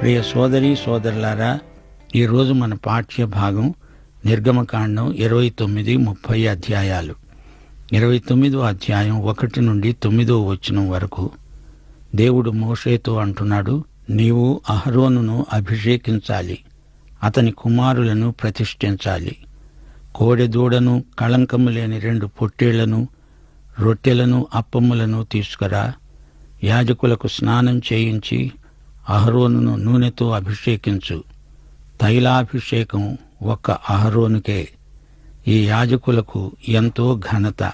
ప్రియ సోదరి సోదరులారా ఈరోజు మన పాఠ్య భాగం నిర్గమకాండం ఇరవై తొమ్మిది ముప్పై అధ్యాయాలు. ఇరవై తొమ్మిదో అధ్యాయం ఒకటి నుండి తొమ్మిదో వచనం వరకు దేవుడు మోషేతో అంటున్నాడు నీవు అహరోనును అభిషేకించాలి అతని కుమారులను ప్రతిష్ఠించాలి. కోడెదూడను కళంకము లేని రెండు పొట్టేళ్ళను రొట్టెలను అప్పములను తీసుకురా. యాజకులకు స్నానం చేయించి అహరోనును నూనెతో అభిషేకించు. తైలాభిషేకం ఒక్క అహరోనుకే. ఈ యాజకులకు ఎంతో ఘనత.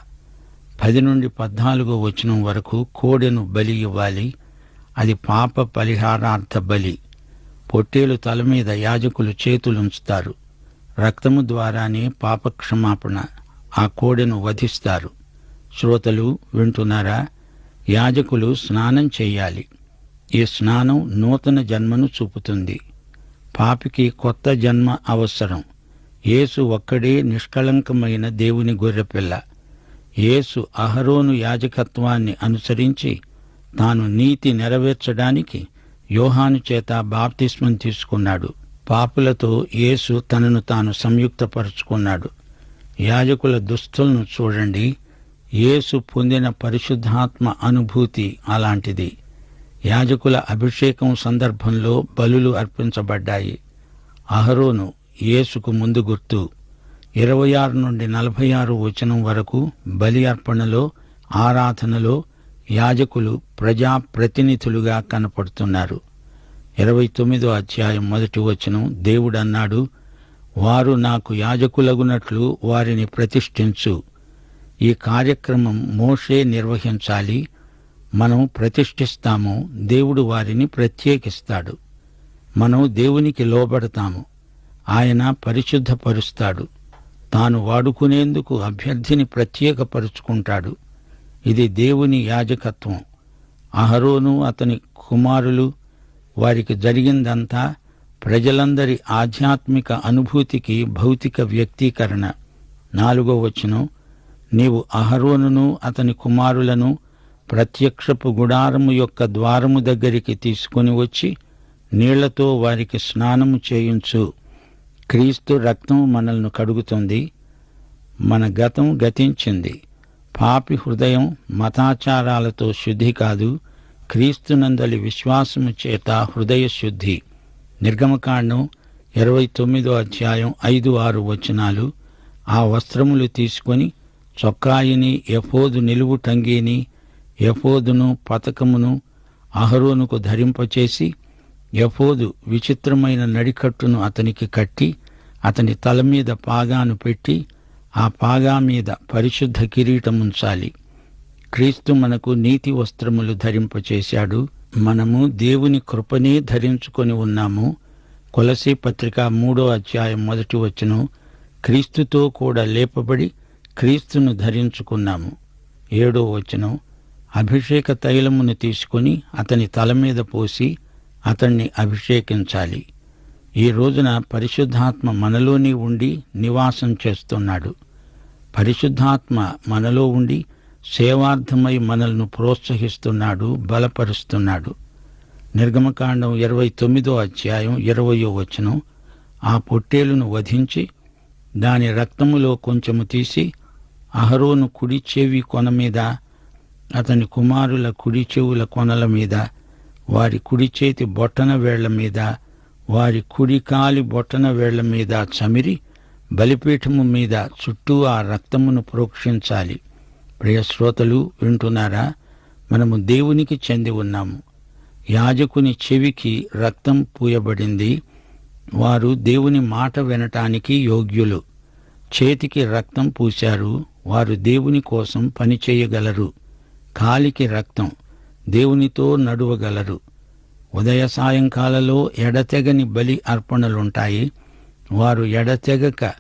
పది నుండి పద్నాలుగో వచనం వరకు కోడెను బలి ఇవ్వాలి. అది పాప పరిహారార్థ బలి. పొట్టేలు తల మీద యాజకులు చేతులుంచుతారు. రక్తము ద్వారానే పాపక్షమాపణ ఆ కోడెను వధిస్తారు. శ్రోతలు వింటున్నారా? యాజకులు స్నానం చేయాలి. ఈ స్నానం నూతన జన్మను చూపుతుంది. పాపికి కొత్త జన్మ అవసరం. యేసు ఒక్కడే నిష్కళంకమైన దేవుని గొర్రెపిల్ల. యేసు అహరోను యాజకత్వాన్ని అనుసరించి తాను నీతి నెరవేర్చడానికి యోహాను చేత బాప్తిస్మం తీసుకున్నాడు. పాపులతో యేసు తనను తాను సంయుక్తపరుచుకున్నాడు. యాజకుల దుస్తులను చూడండి. యేసు పొందిన పరిశుద్ధాత్మ అనుభూతి అలాంటిది. యాజకుల అభిషేకం సందర్భంలో బలులు అర్పించబడ్డాయి. అహరోను యేసుకు ముందు గుర్తు ఇరవై ఆరు నుండి నలభై ఆరు వచనం వరకు బలి అర్పణలో ఆరాధనలో యాజకులు ప్రజాప్రతినిధులుగా కనపడుతున్నారు. ఇరవై తొమ్మిదో అధ్యాయం మొదటి వచనం దేవుడన్నాడు వారు నాకు యాజకులగునట్లు వారిని ప్రతిష్ఠించు. ఈ కార్యక్రమం మోషే నిర్వహించాలి మనం ప్రతిష్ఠిస్తాము దేవుడు వారిని ప్రత్యేకిస్తాడు. మనం దేవునికి లోబడతాము ఆయన పరిశుద్ధపరుస్తాడు. తాను వాడుకునేందుకు అభ్యర్థిని ప్రత్యేకపరుచుకుంటాడు. ఇది దేవుని యాజకత్వం. అహరోను అతని కుమారులు వారికి జరిగిందంతా ప్రజలందరి ఆధ్యాత్మిక అనుభూతికి భౌతిక వ్యక్తీకరణ. నాలుగో వచనం నీవు అహరోనును అతని కుమారులను ప్రత్యక్షపు గుడారము యొక్క ద్వారము దగ్గరికి తీసుకుని వచ్చి నీళ్ళతో వారికి స్నానము చేయించు. క్రీస్తు రక్తం మనల్ని కడుగుతుంది మన గతం గతించింది. పాపి హృదయం మతాచారాలతో శుద్ధి కాదు క్రీస్తునందలి విశ్వాసము చేత హృదయ శుద్ధి. నిర్గమకాండం ఇరవై తొమ్మిదో అధ్యాయం ఐదు ఆరు వచనాలు ఆ వస్త్రములు తీసుకొని చొక్కాయిని ఎఫోదు నిలువు టంగీని ఎఫోదును పతకమును అహరోనుకు ధరింపచేసి ఎఫోదు విచిత్రమైన నడికట్టును అతనికి కట్టి అతని తల మీద పాగాను పెట్టి ఆ పాగా మీద పరిశుద్ధ కిరీటముంచాలి. క్రీస్తు మనకు నీతి వస్త్రములు ధరింపచేశాడు. మనము దేవుని కృపనే ధరించుకొని ఉన్నాము. కొలసీ పత్రిక మూడో అధ్యాయం మొదటి వచనం క్రీస్తుతో కూడా లేపబడి క్రీస్తును ధరించుకున్నాము. ఏడో వచనం అభిషేక తైలమును తీసుకొని అతని తల మీద పోసి అతన్ని అభిషేకించాలి. ఈ రోజున పరిశుద్ధాత్మ మనలోనే ఉండి నివాసం చేస్తున్నాడు. పరిశుద్ధాత్మ మనలో ఉండి సేవార్థమై మనల్ని ప్రోత్సహిస్తున్నాడు బలపరుస్తున్నాడు. నిర్గమకాండం ఇరవై తొమ్మిదో అధ్యాయం ఇరవయో వచనం. ఆ పొట్టేలును వధించి దాని రక్తములో కొంచెము తీసి అహరోను కుడి చెవి కొన మీద అతని కుమారుల కుడి చెవుల కొనల మీద వారి కుడి చేతి బొట్టన వేళ్ళ మీద వారి కుడి కాలి బొట్టన వేళ్ళ మీద చమిరి బలిపీఠము మీద చుట్టూ ఆ రక్తమును ప్రోక్షించాలి. ప్రియశ్రోతలు వింటున్నారా? మనము దేవునికి చెంది ఉన్నాము. యాజకుని చెవికి రక్తం పూయబడింది. వారు దేవుని మాట వినటానికి యోగ్యులు. చేతికి రక్తం పూశారు. వారు దేవుని కోసం పనిచేయగలరు కాలికి రక్తం దేవునితో నడువగలరు. ఉదయ సాయంకాలలో ఎడతెగని బలి అర్పణలుంటాయి. వారు ఎడతెగక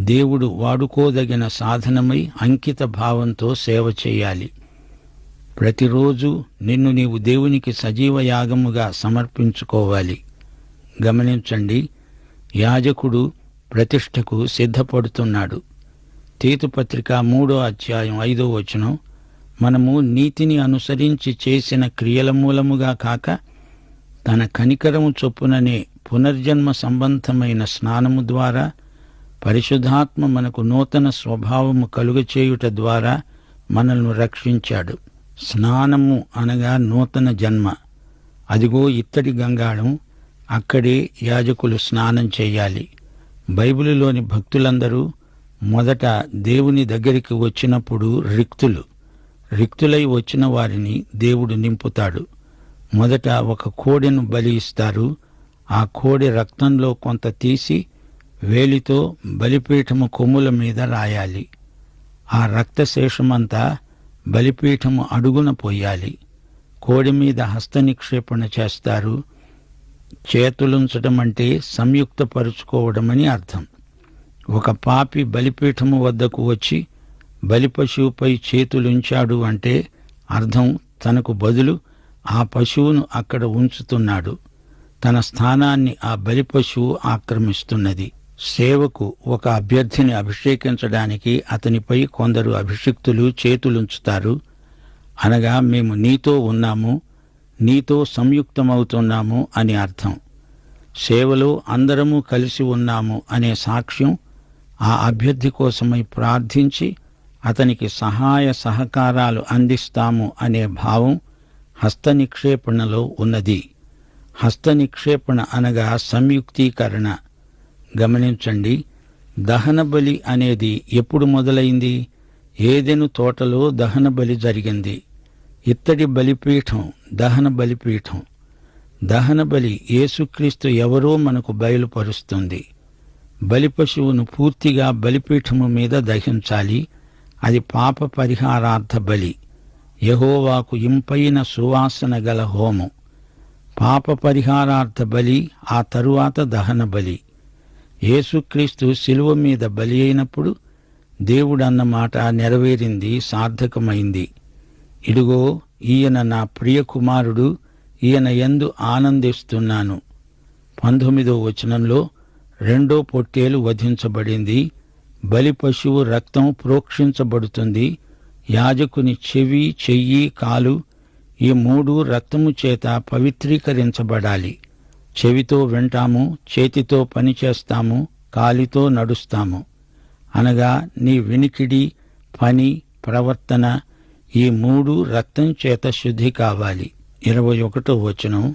దేవుడు వాడుకోదగిన సాధనమై అంకిత భావంతో సేవ చేయాలి. ప్రతిరోజు నిన్ను నీవు దేవునికి సజీవ యాగముగా సమర్పించుకోవాలి. గమనించండి యాజకుడు ప్రతిష్టకు సిద్ధపడుతున్నాడు. తీతుపత్రిక మూడో అధ్యాయం ఐదో వచనం మనము నీతిని అనుసరించి చేసిన క్రియల మూలముగా కాక తన కనికరము చొప్పుననే పునర్జన్మ సంబంధమైన స్నానము ద్వారా పరిశుద్ధాత్మ మనకు నూతన స్వభావము కలుగచేయుట ద్వారా మనల్ని రక్షించాడు. స్నానము అనగా నూతన జన్మ. అదిగో ఇత్తడి గంగాళం అక్కడే యాజకులు స్నానం చేయాలి. బైబిలులోని భక్తులందరూ మొదట దేవుని దగ్గరికి వచ్చినప్పుడు రిక్తులు. రిక్తులై వచ్చిన వారిని దేవుడు నింపుతాడు. మొదట ఒక కోడెను బలి ఇస్తారు ఆ కోడె రక్తంలో కొంత తీసి వేలితో బలిపీఠము కొమ్ముల మీద రాయాలి. ఆ రక్తశేషమంతా బలిపీఠము అడుగున పోయాలి. కోడి మీద హస్త నిక్షేపణ చేస్తారు. చేతులుంచడం అంటే సంయుక్తపరుచుకోవడమని అర్థం. ఒక పాపి బలిపీఠము వద్దకు వచ్చి బలిపశువుపై చేతులుంచాడు అంటే అర్థం తనకు బదులు ఆ పశువును అక్కడ ఉంచుతున్నాడు. తన స్థానాన్ని ఆ బలిపశువు ఆక్రమిస్తున్నది. సేవకు ఒక అభ్యర్థిని అభిషేకించడానికి అతనిపై కొందరు అభిషిక్తులు చేతులుంచుతారు. అనగా మేము నీతో ఉన్నాము నీతో సంయుక్తమవుతున్నాము అని అర్థం. సేవలో అందరము కలిసి ఉన్నాము అనే సాక్ష్యం ఆ అభ్యర్థి కోసమై ప్రార్థించి అతనికి సహాయ సహకారాలు అందిస్తాము అనే భావం హస్త నిక్షేపణలో ఉన్నది. హస్త నిక్షేపణ అనగా సంయుక్తీకరణ. గమనించండి దహన బలి అనేది ఎప్పుడు మొదలైంది? ఏదెను తోటలో దహన బలి జరిగింది? ఇత్తడి బలిపీఠం దహన బలిపీఠం దహన బలి యేసుక్రీస్తు ఎవరో మనకు బయలుపరుస్తుంది. బలి పశువును పూర్తిగా బలిపీఠము మీద దహించాలి. అది పాప పరిహారార్థ బలి. యహోవాకు ఇంపైన సువాసన గల హోమం. పాప పరిహారార్థ బలి ఆ తరువాత దహన బలి. యేసుక్రీస్తు శిలువ మీద బలి అయినప్పుడు దేవుడన్న మాట నెరవేరింది సార్థకమైంది. ఇడుగో ఈయన నా ప్రియ కుమారుడు ఈయన ఎందు ఆనందిస్తున్నాను. పంతొమ్మిదో వచనంలో రెండో పొట్టేలు వధించబడింది. బలి పశువు రక్తం ప్రోక్షించబడుతుంది. యాజకుని చెవి చెయ్యి కాలు ఈ మూడు రక్తము చేత పవిత్రీకరించబడాలి. చెవితో వింటాము చేతితో పనిచేస్తాము కాలితో నడుస్తాము. అనగా నీ వినికిడి పని ప్రవర్తన ఈ మూడు రక్తం చేత శుద్ధి కావాలి. ఇరవై ఒకటో వచనం.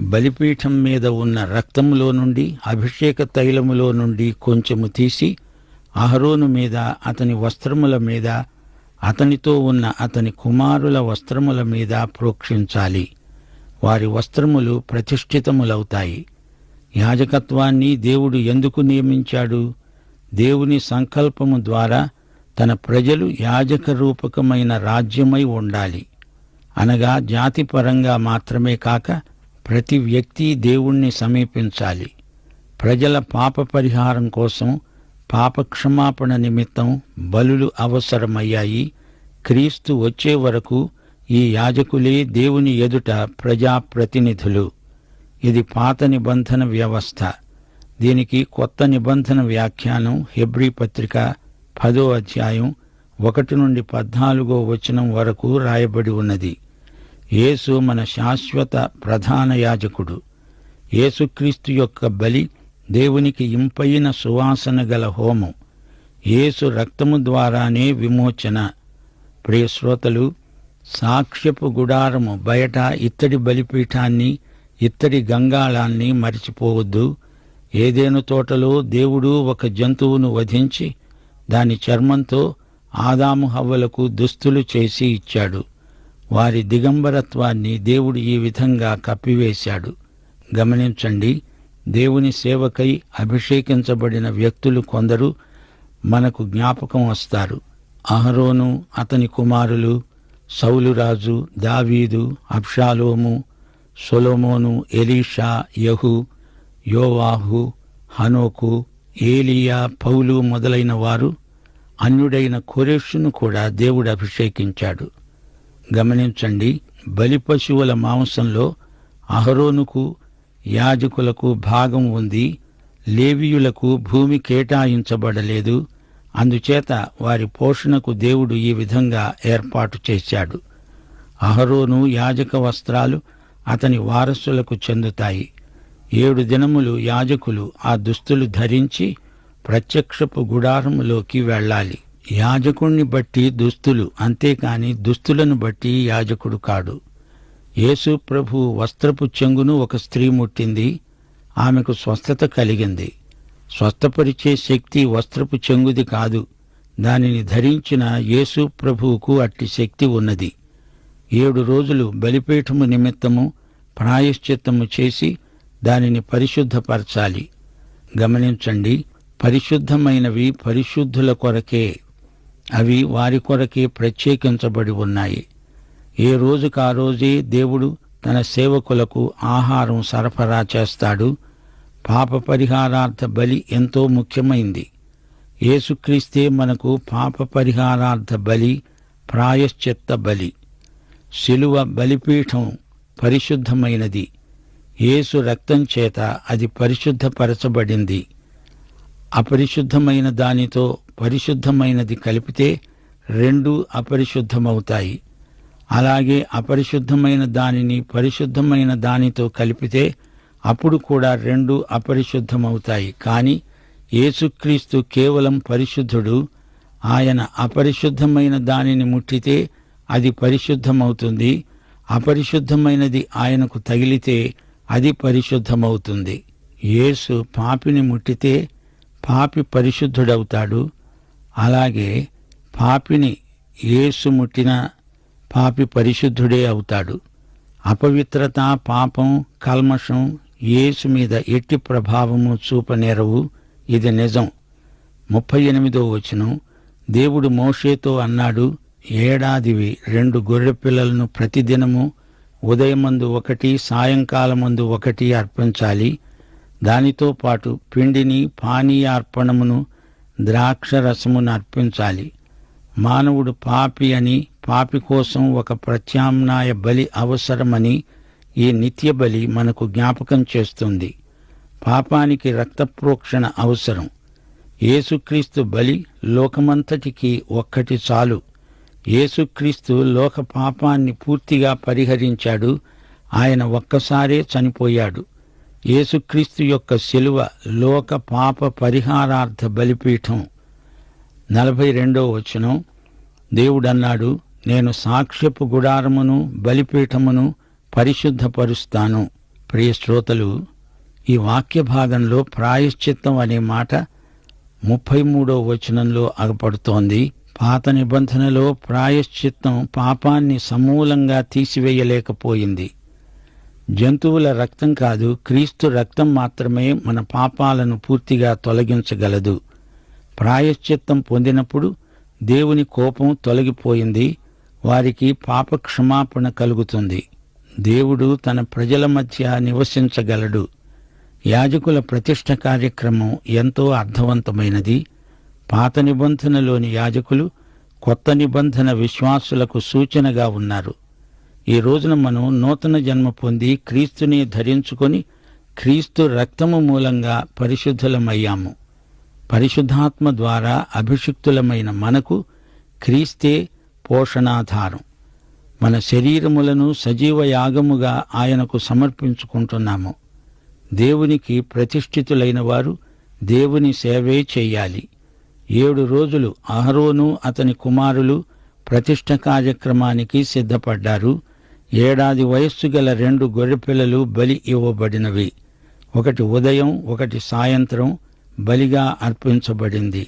బలిపీఠం మీద ఉన్న రక్తములో నుండి అభిషేక తైలములో నుండి కొంచెము తీసి అహరోను మీద అతని వస్త్రముల మీద అతనితో ఉన్న అతని కుమారుల వస్త్రముల మీద ప్రోక్షించాలి. వారి వస్త్రములు ప్రతిష్ఠితములవుతాయి. యాజకత్వాన్ని దేవుడు ఎందుకు నియమించాడు? దేవుని సంకల్పము ద్వారా తన ప్రజలు యాజక రూపకమైన రాజ్యమై ఉండాలి. అనగా జాతిపరంగా మాత్రమే కాక ప్రతి వ్యక్తి దేవుణ్ణి సమీపించాలి. ప్రజల పాప పరిహారం కోసం పాపక్షమాపణ నిమిత్తం బలులు అవసరమయ్యాయి. క్రీస్తు వచ్చే వరకు ఈ యాజకులే దేవుని ఎదుట ప్రజాప్రతినిధులు. ఇది పాత నిబంధన వ్యవస్థ. దీనికి కొత్త నిబంధన వ్యాఖ్యానం హెబ్రీ పత్రిక పదో అధ్యాయం ఒకటి నుండి పద్నాలుగో వచనం వరకు రాయబడి ఉన్నది. యేసు మన శాశ్వత ప్రధాన యాజకుడు. యేసుక్రీస్తు యొక్క బలి దేవునికి ఇంపైన సువాసన గల హోమం. యేసు రక్తము ద్వారానే విమోచన. ప్రియశ్రోతలు సాక్ష్యపు గుడారము బయట ఇత్తడి బలిపీఠాన్ని ఇత్తడి గంగాళాన్ని మరిచిపోవద్దు. ఏదేను తోటలో దేవుడు ఒక జంతువును వధించి దాని చర్మంతో ఆదాము హవ్వలకు దుస్తులు చేసి ఇచ్చాడు. వారి దిగంబరత్వాన్ని దేవుడు ఈ విధంగా కప్పివేశాడు. గమనించండి దేవుని సేవకై అభిషేకించబడిన వ్యక్తులు కొందరు మనకు జ్ఞాపకం వస్తారు. అహరోను అతని కుమారులు సౌలురాజు దావీదు అబ్షాలోము సొలోమోను ఎలీషా యహు యోవాహు హనోకు ఏలియా పౌలు మొదలైన వారు అన్యుడైన కొరేషును కూడా దేవుడు అభిషేకించాడు. గమనించండి బలి పశువుల మాంసంలో అహరోనుకు యాజకులకు భాగం ఉంది లేవీయులకు భూమి కేటాయించబడలేదు. అందుచేత వారి పోషణకు దేవుడు ఈ విధంగా ఏర్పాటు చేశాడు. అహరోను యాజక వస్త్రాలు అతని వారసులకు చెందుతాయి. ఏడు దినములు యాజకులు ఆ దుస్తులు ధరించి ప్రత్యక్షపు గుడారములోకి వెళ్ళాలి. యాజకుణ్ణి బట్టి దుస్తులు అంతేకాని దుస్తులను బట్టి యాజకుడు కాడు. యేసు ప్రభు వస్త్రపు చెంగును ఒక స్త్రీ ముట్టింది. ఆమెకు స్వస్థత కలిగింది. స్వస్థపరిచే శక్తి వస్త్రపు చెంగుది కాదు. దానిని ధరించిన యేసు ప్రభువుకు అట్టి శక్తి ఉన్నది. ఏడు రోజులు బలిపీఠము నిమిత్తము ప్రాయశ్చిత్తము చేసి దానిని పరిశుద్ధపరచాలి. గమనించండి పరిశుద్ధమైనవి పరిశుద్ధుల కొరకే. అవి వారి కొరకే ప్రత్యేకించబడి ఉన్నాయి. ఏ రోజుకు ఆ రోజే దేవుడు తన సేవకులకు ఆహారం సరఫరా చేస్తాడు. పాప పరిహారార్థ బలి ఎంతో ముఖ్యమైంది. యేసుక్రీస్తే మనకు పాప పరిహారార్థ బలి ప్రాయశ్చిత్త బలి శిలువ బలిపీఠం పరిశుద్ధమైనది. యేసు రక్తం చేత అది పరిశుద్ధపరచబడింది. అపరిశుద్ధమైన దానితో పరిశుద్ధమైనది కలిపితే రెండు అపరిశుద్ధమవుతాయి. అలాగే అపరిశుద్ధమైన దానిని పరిశుద్ధమైన దానితో కలిపితే అప్పుడు కూడా రెండు అపరిశుద్ధమవుతాయి. కానీ యేసుక్రీస్తు కేవలం పరిశుద్ధుడు ఆయన అపరిశుద్ధమైన దానిని ముట్టితే అది పరిశుద్ధమవుతుంది. అపరిశుద్ధమైనది ఆయనకు తగిలితే అది పరిశుద్ధమవుతుంది. యేసు పాపిని ముట్టితే పాపి పరిశుద్ధుడవుతాడు. అలాగే పాపిని యేసు ముట్టిన పాపి పరిశుద్ధుడే అవుతాడు. అపవిత్రత పాపం కల్మషం యేసు మీద ఎట్టి ప్రభావము చూపనేరవు. ఇది నిజం. ముప్పై ఎనిమిదో వచనం. దేవుడు మోషేతో అన్నాడు ఏడాదివి రెండు గొర్రె పిల్లలను ప్రతిదినము ఉదయమందు ఒకటి సాయంకాలమందు ఒకటి అర్పించాలి. దానితో పాటు పిండిని పానీయార్పణమును ద్రాక్ష రసమును అర్పించాలి. మానవుడు పాపి అని పాపి కోసం ఒక ప్రత్యామ్నాయ బలి అవసరమని ఈ నిత్య బలి మనకు జ్ఞాపకం చేస్తుంది. పాపానికి రక్తప్రోక్షణ అవసరం. యేసుక్రీస్తు బలి లోకమంతటికి ఒక్కటి చాలు. యేసుక్రీస్తు లోక పాపాన్ని పూర్తిగా పరిహరించాడు. ఆయన ఒక్కసారే చనిపోయాడు. యేసుక్రీస్తు యొక్క శిలువ లోక పాప పరిహారార్థ బలిపీఠం. నలభై రెండో వచనం. దేవుడన్నాడు నేను సాక్ష్యపు గుడారమును బలిపీఠమును పరిశుద్ధపరుస్తాను. ప్రియ శ్రోతలు ఈ వాక్య భాగంలో ప్రాయశ్చిత్తం అనే మాట ముప్పై మూడో వచనంలో అగపడుతోంది. పాత నిబంధనలో ప్రాయశ్చిత్తం పాపాన్ని సమూలంగా తీసివేయలేకపోయింది. జంతువుల రక్తం కాదు క్రీస్తు రక్తం మాత్రమే మన పాపాలను పూర్తిగా తొలగించగలదు. ప్రాయశ్చిత్తం పొందినప్పుడు దేవుని కోపం తొలగిపోయింది. వారికి పాప క్షమాపణ కలుగుతుంది. దేవుడు తన ప్రజల మధ్య నివసించగలడు. యాజకుల ప్రతిష్ట కార్యక్రమం ఎంతో అర్థవంతమైనది. పాత నిబంధనలోని యాజకులు కొత్త నిబంధన విశ్వాసులకు సూచనగా ఉన్నారు. ఈ రోజున మనం నూతన జన్మ పొంది క్రీస్తుని ధరించుకొని క్రీస్తు రక్తము మూలంగా పరిశుద్ధులమయ్యాము. పరిశుద్ధాత్మ ద్వారా అభిషిక్తులమైన మనకు క్రీస్తే పోషణాధారం. మన శరీరములను సజీవ యాగముగా ఆయనకు సమర్పించుకుంటున్నాము. దేవునికి ప్రతిష్ఠితులైన వారు దేవుని సేవే చెయ్యాలి ఏడు రోజులు అహరోను అతని కుమారులు ప్రతిష్ఠ కార్యక్రమానికి సిద్ధపడ్డారు. ఏడాది వయస్సు గల రెండు గొర్రెపిల్లలు బలి ఇవ్వబడినవి. ఒకటి ఉదయం ఒకటి సాయంత్రం బలిగా అర్పించబడింది.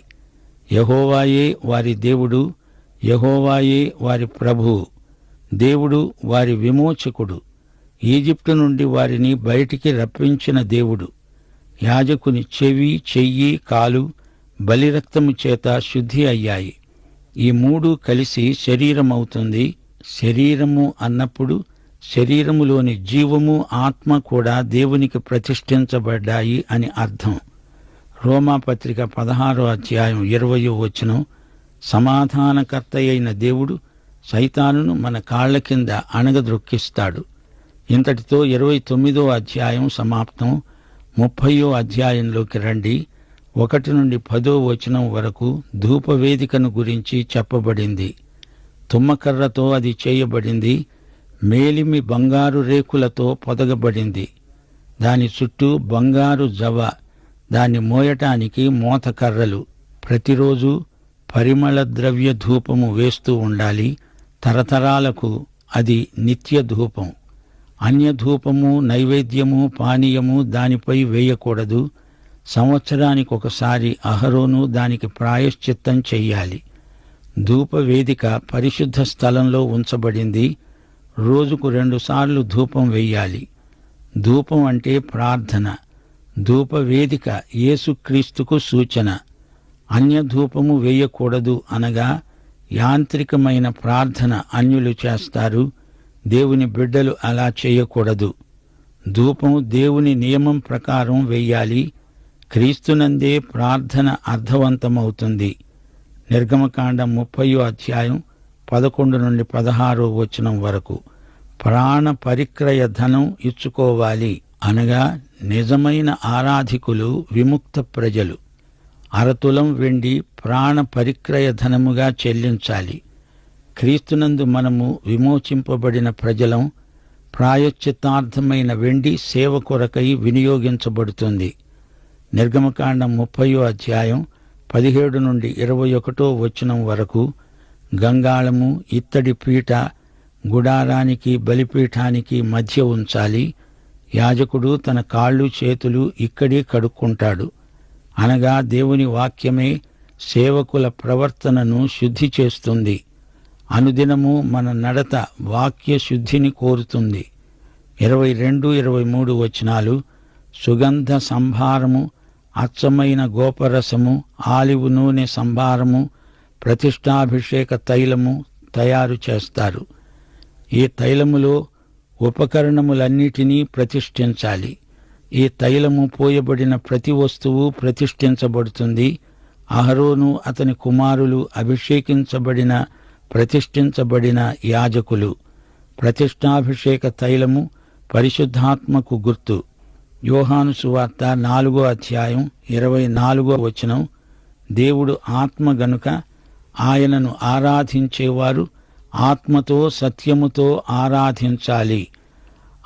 యహోవాయే వారి దేవుడు యహోవాయే వారి ప్రభువు దేవుడు వారి విమోచకుడు ఈజిప్టు నుండి వారిని బయటికి రప్పించిన దేవుడు. యాజకుని చెవి చెయ్యి కాలు బలిరక్తము చేత శుద్ధి అయ్యాయి. ఈ మూడు కలిసి శరీరమవుతుంది. శరీరము అన్నప్పుడు శరీరములోని జీవము ఆత్మ కూడా దేవునికి ప్రతిష్ఠించబడ్డాయి అని అర్థం. రోమాపత్రిక పదహారో అధ్యాయం ఇరవయో వచనం సమాధానకర్త అయిన దేవుడు సైతానును మన కాళ్ళ కింద అణగద్రొక్కిస్తాడు ఇంతటితో ఇరవై తొమ్మిదో అధ్యాయం సమాప్తం. ముప్పయో అధ్యాయంలోకి రండి. ఒకటి నుండి పదో వచనం వరకు ధూపవేదికను గురించి చెప్పబడింది. తుమ్మకర్రతో అది చేయబడింది. మేలిమి బంగారు రేకులతో పొదగబడింది. దాని చుట్టూ బంగారు జవ దాన్ని మోయటానికి మోతకర్రలు. ప్రతిరోజు పరిమళ ద్రవ్య ధూపము వేస్తూ ఉండాలి. తరతరాలకు అది నిత్య ధూపం. అన్యధూపము నైవేద్యము పానీయము దానిపై వేయకూడదు. సంవత్సరానికి ఒకసారి అహరోను దానికి ప్రాయశ్చిత్తం చెయ్యాలి. ధూప వేదిక పరిశుద్ధ స్థలంలో ఉంచబడింది. రోజుకు రెండుసార్లు ధూపం వెయ్యాలి ధూపం అంటే ప్రార్థన. ధూప వేదిక యేసుక్రీస్తుకు సూచన. అన్యధూపము వేయకూడదు అనగా యాంత్రికమైన ప్రార్థన అన్యులు చేస్తారు దేవుని బిడ్డలు అలా చేయకూడదు. ధూపం దేవుని నియమం ప్రకారం వెయ్యాలి క్రీస్తునందే ప్రార్థన అర్థవంతమవుతుంది. నిర్గమకాండం ముప్పయో అధ్యాయం పదకొండు నుండి పదహారో వచనం వరకు. ప్రాణ పరిక్రయ ధనం ఇచ్చుకోవాలి అనగా నిజమైన ఆరాధికులు విముక్త ప్రజలు. అరతులం వెండి ప్రాణ పరిక్రయ ధనముగా చెల్లించాలి. క్రీస్తునందు మనము విమోచింపబడిన ప్రజలం ప్రాయశ్చిత్తార్థమైన వెండి సేవ కొరకై వినియోగించబడుతుంది. నిర్గమకాండం ముప్పయో అధ్యాయం పదిహేడు నుండి ఇరవై ఒకటో వచనం వరకు గంగాళము ఇత్తడి పీట గుడారానికి బలిపీఠానికి మధ్య ఉంచాలి. యాజకుడు తన కాళ్ళు చేతులు ఇక్కడే కడుక్కుంటాడు. అనగా దేవుని వాక్యమే సేవకుల ప్రవర్తనను శుద్ధి చేస్తుంది. అనుదినము మన నడత వాక్య శుద్ధిని కోరుతుంది. ఇరవై రెండు ఇరవై మూడు వచనాలు సుగంధ సంభారము అచ్చమైన గోపరసము ఆలివు నూనె సంభారము ప్రతిష్టాభిషేక తైలము తయారు చేస్తారు. ఈ తైలములో ఉపకరణములన్నిటినీ ప్రతిష్ఠించాలి. ఈ తైలము పోయబడిన ప్రతి వస్తువు ప్రతిష్ఠించబడుతుంది. అహరోను అతని కుమారులు అభిషేకించబడిన ప్రతిష్ఠించబడిన యాజకులు. ప్రతిష్టాభిషేక తైలము పరిశుద్ధాత్మకు గుర్తు. యోహాను సువార్త నాలుగో అధ్యాయం ఇరవై నాలుగో వచనం. దేవుడు ఆత్మ గనుక ఆయనను ఆరాధించేవారు ఆత్మతో సత్యముతో ఆరాధించాలి.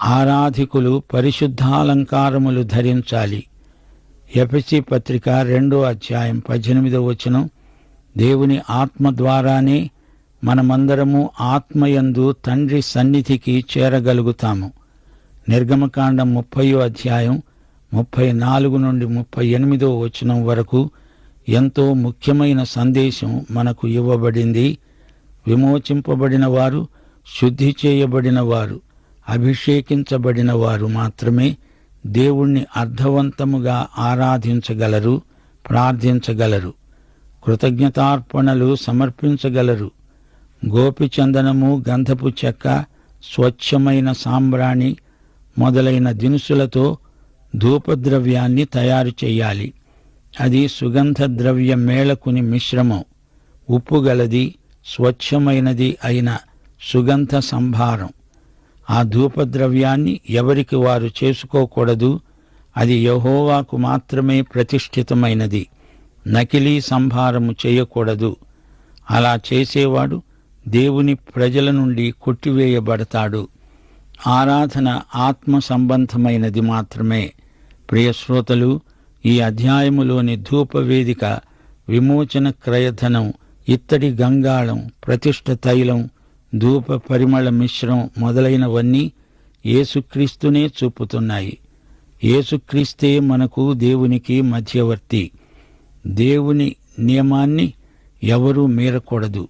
ఆరాధికులు పరిశుద్ధాలంకారములు ధరించాలి. ఎపిసి పత్రిక రెండో అధ్యాయం పద్దెనిమిదో వచనం. దేవుని ఆత్మ ద్వారానే మనమందరము ఆత్మయందు తండ్రి సన్నిధికి చేరగలుగుతాము. నిర్గమకాండం ముప్పయో అధ్యాయం ముప్పై నాలుగు నుండి ముప్పై ఎనిమిదో వచనం వరకు ఎంతో ముఖ్యమైన సందేశం మనకు ఇవ్వబడింది. విమోచింపబడిన వారు శుద్ధి చేయబడిన వారు. అభిషేకించబడిన వారు మాత్రమే దేవుణ్ణి అర్థవంతముగా ఆరాధించగలరు ప్రార్థించగలరు కృతజ్ఞతార్పణలు సమర్పించగలరు. గోపిచందనము గంధపు చెక్క స్వచ్ఛమైన సాంబ్రాణి మొదలైన దినుసులతో ధూపద్రవ్యాన్ని తయారు చేయాలి. అది సుగంధ ద్రవ్య మేళకుని మిశ్రమం. ఉప్పు గలది స్వచ్ఛమైనది అయిన సుగంధ సంభారం. ఆ ధూపద్రవ్యాన్ని ఎవరికి వారు చేసుకోకూడదు? అది యహోవాకు మాత్రమే ప్రతిష్ఠితమైనది. నకిలీ సంభారము చేయకూడదు. అలా చేసేవాడు దేవుని ప్రజల నుండి కొట్టివేయబడతాడు. ఆరాధన ఆత్మ సంబంధమైనది మాత్రమే. ప్రియశ్రోతలు ఈ అధ్యాయములోని ధూపవేదిక విమోచన క్రయధనం ఇత్తడి గంగాళం ప్రతిష్ఠ తైలం ధూప పరిమళ మిశ్రం మొదలైనవన్నీ ఏసుక్రీస్తునే చూపుతున్నాయి. ఏసుక్రీస్తే మనకు దేవునికి మధ్యవర్తి. దేవుని నియమాన్ని ఎవరూ మీరకూడదు.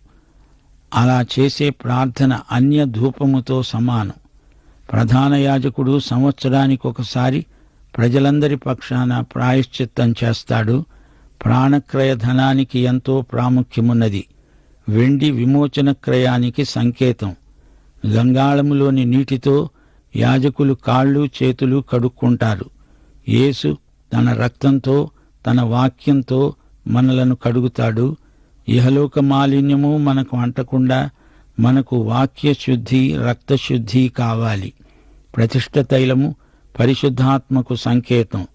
అలా చేసే ప్రార్థన అన్య ధూపముతో సమానం. ప్రధాన యాజకుడు సంవత్సరానికి ఒకసారి ప్రజలందరి పక్షాన ప్రాయశ్చిత్తం చేస్తాడు. ప్రాణక్రయ ధనానికి ఎంతో ప్రాముఖ్యమున్నది. వెండి విమోచన క్రయానికి సంకేతం. గంగాళములోని నీటితో యాజకులు కాళ్ళు చేతులు కడుక్కుంటారు. యేసు తన రక్తంతో తన వాక్యంతో మనలను కడుగుతాడు. ఇహలోక మాలిన్యము మనకు అంటకుండా మనకు వాక్య శుద్ధి రక్తశుద్ధి కావాలి. ప్రతిష్ట తైలము పరిశుద్ధాత్మకు సంకేతం.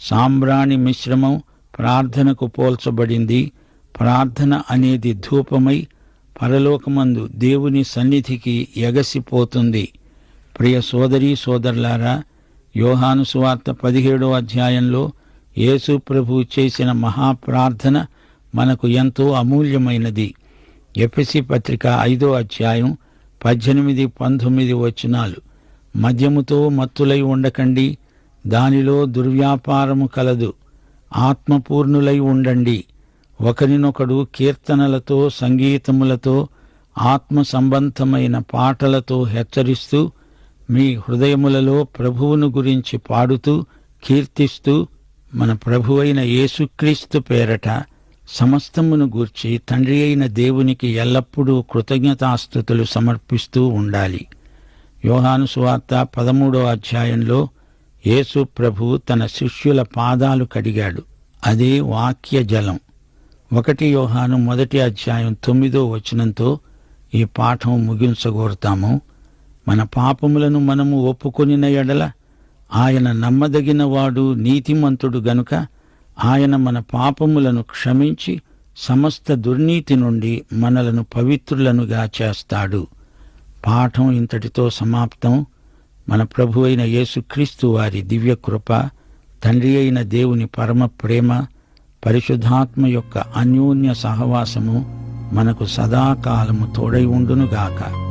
సాంబ్రాణి మిశ్రమం ప్రార్థనకు పోల్చబడింది. ప్రార్థన అనేది ధూపమై పరలోకమందు దేవుని సన్నిధికి ఎగసిపోతుంది. ప్రియ సోదరీ సోదరులారా యోహాను సువార్త పదిహేడో అధ్యాయంలో యేసు ప్రభు చేసిన మహాప్రార్థన మనకు ఎంతో అమూల్యమైనది. ఎపిసి పత్రిక ఐదో అధ్యాయం పద్దెనిమిది పంతొమ్మిది వచనాలు. మద్యముతో మత్తులై ఉండకండి దానిలో దుర్వ్యాపారము కలదు. ఆత్మపూర్ణులై ఉండండి. ఒకరినొకడు కీర్తనలతో సంగీతములతో ఆత్మ సంబంధమైన పాటలతో హెచ్చరిస్తూ మీ హృదయములలో ప్రభువును గురించి పాడుతూ కీర్తిస్తూ మన ప్రభువైన యేసుక్రీస్తు పేరట సమస్తమును గూర్చి తండ్రి అయిన దేవునికి ఎల్లప్పుడూ కృతజ్ఞతాస్థుతులు సమర్పిస్తూ ఉండాలి. యోహాను సువార్త పదమూడో అధ్యాయంలో యేసు ప్రభు తన శిష్యుల పాదాలు కడిగాడు. అదే వాక్య జలం ఒకటి యోహాను మొదటి అధ్యాయం తొమ్మిదో వచనంతో ఈ పాఠం ముగించగోరుతాము. మన పాపములను మనము ఒప్పుకొనిన ఎడల ఆయన నమ్మదగినవాడు నీతిమంతుడు గనుక ఆయన మన పాపములను క్షమించి సమస్త దుర్నీతి నుండి మనలను పవిత్రులనుగా చేస్తాడు. పాఠం ఇంతటితో సమాప్తం. మన ప్రభు అయిన యేసుక్రీస్తు వారి దివ్య కృప తండ్రి అయిన దేవుని పరమ ప్రేమ పరిశుద్ధాత్మ యొక్క అన్యోన్య సహవాసము మనకు సదాకాలము తోడై ఉండునుగాక.